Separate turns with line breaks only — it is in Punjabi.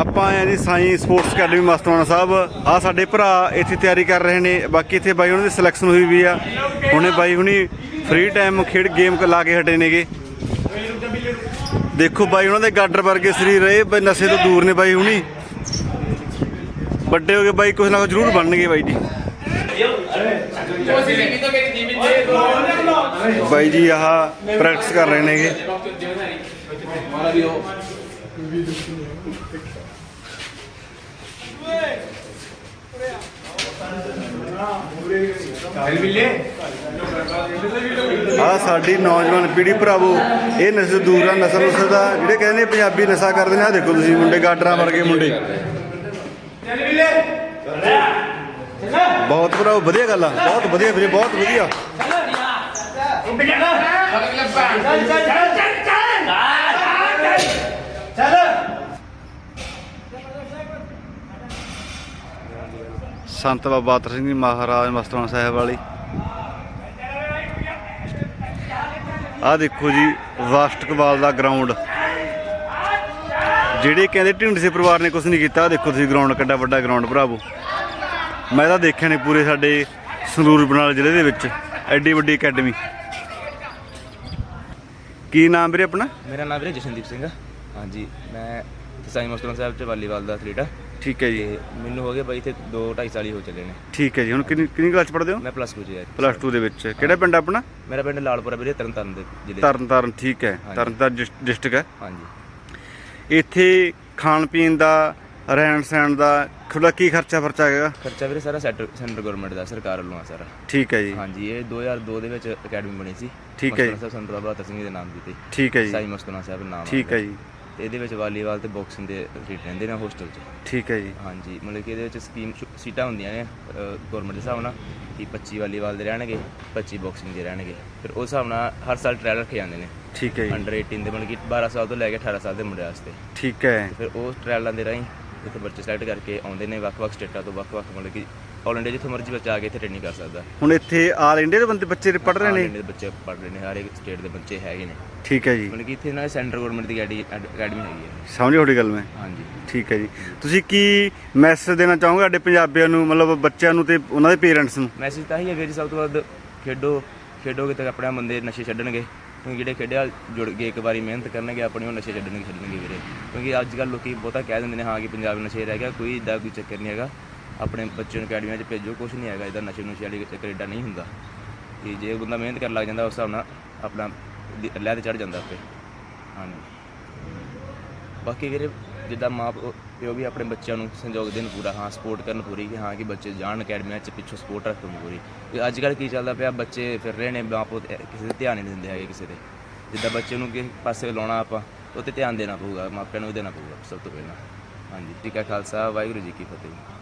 ਆਪਾਂ ਆਏ ਆ ਜੀ ਸਾਈ ਸਪੋਰਟਸ ਅਕੈਡਮੀ ਮਸਤਵਾਨਾ ਸਾਹਿਬ। ਆ ਸਾਡੇ ਭਰਾ ਇੱਥੇ ਤਿਆਰੀ ਕਰ ਰਹੇ ਨੇ। ਬਾਕੀ ਇੱਥੇ ਬਾਈ ਉਹਨਾਂ ਦੀ ਸਿਲੈਕਸ਼ਨ ਹੋਈ ਵੀ ਆ। ਹੁਣੇ ਬਾਈ ਹੁਣੀ ਫ੍ਰੀ ਟਾਈਮ ਖੇਡ ਗੇਮ ਲਾ ਕੇ ਹਟੇ ਨੇਗੇ। ਦੇਖੋ ਬਾਈ ਉਹਨਾਂ ਦੇ ਗਾਡਰ ਵਰਗੇ ਸਰੀਰ ਰਹੇ ਬਈ ਨਸ਼ੇ ਤੋਂ ਦੂਰ ਨੇ ਬਾਈ ਹੁਣੀ। ਵੱਡੇ ਹੋ ਗਏ ਬਾਈ ਕੁਝ ਨਾ ਕੁਝ ਜ਼ਰੂਰ ਬਣਨਗੇ ਬਾਈ ਜੀ। ਬਾਈ ਜੀ ਆਹ ਪ੍ਰੈਕਟਿਸ ਕਰ ਰਹੇ ਨੇਗੇ। ਆ ਸਾਡੀ ਨੌਜਵਾਨ ਪੀੜ੍ਹੀ ਭਰਾਵੋ ਇਹ ਨਸ਼ੇ ਤੋਂ ਦੂਰ ਆ ਨਸਲ ਨੁਸਲ ਦਾ ਜਿਹੜੇ ਕਹਿੰਦੇ ਪੰਜਾਬੀ ਨਸ਼ਾ ਕਰਦੇ ਨੇ ਆ ਦੇਖੋ ਤੁਸੀਂ ਮੁੰਡੇ ਗਾਡਰਾਂ ਵਰਗੇ ਮੁੰਡੇ। ਬਹੁਤ ਭਰਾਵੋ ਵਧੀਆ ਗੱਲ ਆ ਬਹੁਤ ਵਧੀਆ ਵੀਰੇ ਬਹੁਤ ਵਧੀਆ। ਸੰਤ ਬਾਬਾ ਅਤਰ ਸਿੰਘ ਜੀ ਮਹਾਰਾਜ ਮਸਤਾਨਾ ਸਾਹਿਬ ਵਾਲੀ। ਆ ਦੇਖੋ ਜੀ ਵਾਸਟਕਬਾਲ ਦਾ ਗਰਾਊਂਡ ਜਿਹੜੇ ਕਹਿੰਦੇ ਢਿੰਡਸੇ ਪਰਿਵਾਰ ਨੇ ਕੁਝ ਨਹੀਂ ਕੀਤਾ ਦੇਖੋ ਤੁਸੀਂ ਗਰਾਊਂਡ ਕਿੱਡਾ ਵੱਡਾ ਗਰਾਊਂਡ ਭਰਾਵੋ। ਮੈਂ ਤਾਂ ਦੇਖਿਆ ਨਹੀਂ ਪੂਰੇ ਸਾਡੇ ਸੰਗਰੂਰ ਬਰਨਾਲਾ ਜ਼ਿਲ੍ਹੇ ਦੇ ਵਿੱਚ, ਐਡੀ ਵੱਡੀ ਅਕੈਡਮੀ ਕੀ ਨਾਮ ਵੀਰੇ ਆਪਣਾ?
ਮੇਰਾ ਨਾਮ ਵੀਰੇ ਜਸ਼ਨਦੀਪ ਸਿੰਘ ਆ। ਹਾਂਜੀ, ਮੈਂ ਸਾਈ ਮਸਤੂਰ ਸਾਹਿਬ ਚ ਵਾਲੀਬਾਲ ਦਾ ਐਥਲੀਟ ਆ।
ਠੀਕ ਹੈ ਜੀ।
ਮੈਨੂੰ ਹੋ ਗਏ ਬਾਈ ਇੱਥੇ 2 2.5 ਸਾਲ ਹੀ ਹੋ ਚੱਲੇ ਨੇ।
ਠੀਕ ਹੈ ਜੀ ਹੁਣ ਕਿੰਨੀ ਕਿੰਨੀ ਕਲਾਸ ਪੜ੍ਹਦੇ ਹੋ?
ਮੈਂ ਪਲੱਸ 2 ਚ ਯਾਰ
ਪਲੱਸ 2 ਦੇ ਵਿੱਚ। ਕਿਹੜਾ ਪਿੰਡ ਆਪਣਾ?
ਮੇਰਾ ਪਿੰਡ ਲਾਲਪੁਰਾ ਵੀਰੇ ਤਰਨਤਾਰਨ ਦੇ ਜ਼ਿਲ੍ਹੇ 'ਚ।
ਤਰਨਤਾਰਨ ਠੀਕ ਹੈ।
ਹਾਂਜੀ।
ਤਰਨਤਾਰਨ ਡਿਸਟ੍ਰਿਕਟ ਹੈ।
ਹਾਂਜੀ।
ਇੱਥੇ ਖਾਣ ਪੀਣ ਦਾ ਰਹਿਣ ਸਹਿਣ ਦਾ ਤੁਹਾਡਾ ਕੀ ਖਰਚਾ ਫਰਚਾ ਹੈਗਾ?
ਖਰਚਾ ਵੀਰੇ ਸਾਰਾ ਸੈਂਟਰ ਸੈਂਟਰ ਗਵਰਨਮੈਂਟ ਦਾ ਸਰਕਾਰ ਵੱਲੋਂ ਆ ਸਾਰਾ।
ਠੀਕ ਹੈ ਜੀ।
ਹਾਂਜੀ ਇਹ 2002 ਦੇ ਵਿੱਚ ਅਕੈਡਮੀ ਬਣੀ ਸੀ।
ਠੀਕ ਹੈ ਜੀ।
ਸਾਹਿਬ ਸੰਤ ਬਾਬਾ ਅਤਰ ਸਿੰਘ ਜੀ ਦੇ ਨਾਮ ਦੀ ਤੇ।
ਠੀਕ ਹੈ ਜੀ।
ਸਾਈ ਮਸਤੂਰ ਸਾਹਿਬ ਨਾਮ ਆ
ਠੀਕ ਹੈ। ਜੀ।
ਤੇ ਇਹਦੇ ਵਿੱਚ ਵਾਲੀਬਾਲ ਤੇ ਬਾਕਸਿੰਗ ਦੇ ਐਥਲੀਟ ਰਹਿੰਦੇ ਨੇ ਹੋਸਟਲ 'ਚ।
ਠੀਕ ਹੈ ਜੀ।
ਹਾਂਜੀ ਮਤਲਬ ਕਿ ਇਹਦੇ ਵਿੱਚ ਸਕੀਮ ਸੀਟਾਂ ਹੁੰਦੀਆਂ ਨੇ ਗਵਰਨਮੈਂਟ ਦੇ ਹਿਸਾਬ ਨਾਲ ਕਿ 25 ਵਾਲੀਬਾਲ ਦੇ ਰਹਿਣਗੇ 25 ਬਾਕਸਿੰਗ ਦੇ ਰਹਿਣਗੇ। ਫਿਰ ਉਸ ਹਿਸਾਬ ਨਾਲ ਹਰ ਸਾਲ ਟ੍ਰਾਇਲ ਰੱਖੇ ਜਾਂਦੇ ਨੇ।
ਠੀਕ ਹੈ ਜੀ।
ਅੰਡਰ 18 ਦੇ ਮਤਲਬ ਕਿ 12 ਸਾਲ ਤੋਂ ਲੈ ਕੇ 18 ਸਾਲ ਦੇ ਮੁੰਡਿਆਂ ਵਾਸਤੇ।
ਠੀਕ ਹੈ।
ਫਿਰ ਉਹ ਟ੍ਰਾਇਲਾਂ ਦੇ ਰਾਹੀਂ ਇੱਥੇ ਬੱਚੇ ਸਿਲੈਕਟ ਕਰਕੇ ਆਉਂਦੇ ਨੇ ਵੱਖ-ਵੱਖ ਸਟੇਟਾਂ ਤੋਂ ਵੱਖ-ਵੱਖ ਮਤਲਬ ਕਿ ਆਲ ਇੰਡੀਆ ਜਿੱਥੋਂ ਮਰਜ਼ੀ ਬੱਚਾ ਆ ਕੇ ਇੱਥੇ ਟ੍ਰੇਨਿੰਗ ਕਰ ਸਕਦਾ।
ਹੁਣ ਇੱਥੇ ਆਲ ਇੰਡੀਆ ਦੇ ਬੰਦੇ ਬੱਚੇ ਪੜ੍ਹ ਰਹੇ ਨੇ?
India ਦੇ ਬੱਚੇ ਪੜ੍ਹ ਰਹੇ ਨੇ ਹਰ ਇੱਕ ਸਟੇਟ ਦੇ ਬੱਚੇ ਹੈਗੇ ਨੇ।
ਠੀਕ ਹੈ ਜੀ।
ਮਤਲਬ ਕਿ ਇੱਥੇ ਨਾ ਸੈਂਟਰ ਗਵਰਨਮੈਂਟ ਦੀ ਅਕੈਡਮੀ ਅਕੈਡਮੀ ਹੈਗੀ ਹੈ।
ਸਮਝ ਤੁਹਾਡੀ ਗੱਲ ਮੈਂ?
ਹਾਂਜੀ।
ਠੀਕ ਹੈ ਜੀ। ਤੁਸੀਂ ਕੀ ਮੈਸੇਜ ਦੇਣਾ ਚਾਹੋਗੇ ਸਾਡੇ ਪੰਜਾਬੀਆਂ ਨੂੰ ਮਤਲਬ ਬੱਚਿਆਂ ਨੂੰ ਤੇ ਉਹਨਾਂ ਦੇ ਪੇਰੈਂਟਸ ਨੂੰ?
ਮੈਸੇਜ ਤਾਂ ਹੀ ਹੈ ਵੀਰ ਜੀ ਸਭ ਤੋਂ ਵੱਧ ਖੇਡੋ ਖੇਡੋਗੇ ਤਾਂ ਆਪਣੇ ਬੰਦੇ ਨਸ਼ੇ ਛੱਡਣਗੇ। ਕਿਉਂਕਿ ਜਿਹੜੇ ਖੇਡਿਆ ਜੁੜ ਗਏ ਇੱਕ ਵਾਰੀ ਮਿਹਨਤ ਕਰਨਗੇ ਆਪਣੀ ਉਹ ਨਸ਼ੇ ਛੱਡਣਗੇ ਛੱਡਣਗੇ ਵੀਰੇ। ਕਿਉਂਕਿ ਅੱਜ ਕੱਲ੍ਹ ਲੋਕੀ ਬਹੁਤਾ ਕਹਿ ਦਿੰਦੇ ਨੇ ਹਾਂ ਕਿ ਪੰਜਾਬ ਨਸ਼ੇ ਰਹਿ ਗਿਆ ਕੋਈ ਇਦਾਂ ਕੋਈ ਚੱਕਰ ਨਹੀਂ ਹੈਗਾ। ਆਪਣੇ ਬੱਚੇ ਨੂੰ ਅਕੈਡਮੀਆਂ 'ਚ ਭੇਜੋ ਕੁਝ ਨਹੀਂ ਹੈਗਾ, ਇਹਦਾ ਨਸ਼ੇ ਨੁਸ਼ੇ ਵਾਲੀ ਚੱਕਰ ਨਹੀਂ ਹੁੰਦਾ। ਕਿ ਜੇ ਬੰਦਾ ਮਿਹਨਤ ਕਰਨ ਲੱਗ ਜਾਂਦਾ, ਉਸ ਹਿਸਾਬ ਨਾਲ ਆਪਣਾ ਲੈ ਤੇ ਚੜ ਜਾਂਦਾ ਆਪੇ ਹਾਂਜੀ। ਬਾਕੀ ਵੀਰੇ, ਜਿੱਦਾਂ ਮਾਂ ਪਿਓ ਪਿਓ ਵੀ ਆਪਣੇ ਬੱਚਿਆਂ ਨੂੰ ਸੰਯੋਗ ਦੇਣ ਪੂਰਾ, ਹਾਂ ਸਪੋਰਟ ਕਰਨ ਪੂਰੀ, ਕਿ ਹਾਂ, ਕਿ ਬੱਚੇ ਜਾਣ ਅਕੈਡਮੀਆਂ 'ਚ ਪਿੱਛੋਂ ਸਪੋਰਟ ਰੱਖਣ ਪੂਰੀ। ਕਿ ਅੱਜ ਕੱਲ੍ਹ ਕੀ ਚੱਲਦਾ ਪਿਆ, ਬੱਚੇ ਫਿਰ ਰਹੇ ਨੇ, ਮਾਂ ਪਿਓ ਕਿਸੇ ਤੇ ਧਿਆਨ ਨਹੀਂ ਦਿੰਦੇ ਹੈਗੇ ਕਿਸੇ ਤੇ। ਜਿੱਦਾਂ ਬੱਚੇ ਨੂੰ ਕਿਸੇ ਪਾਸੇ ਲਾਉਣਾ ਆਪਾਂ, ਉਹ ਤੇ ਧਿਆਨ ਦੇਣਾ ਪਊਗਾ ਮਾਪਿਆਂ ਨੂੰ ਵੀ ਦੇਣਾ ਪਊਗਾ, ਸਭ ਤੋਂ ਪਹਿਲਾਂ। ਹਾਂਜੀ, ਠੀਕ ਹੈ, ਖਾਲਸਾ, ਵਾਹਿਗੁਰੂ ਜੀ ਕੀ ਫਤਿਹ।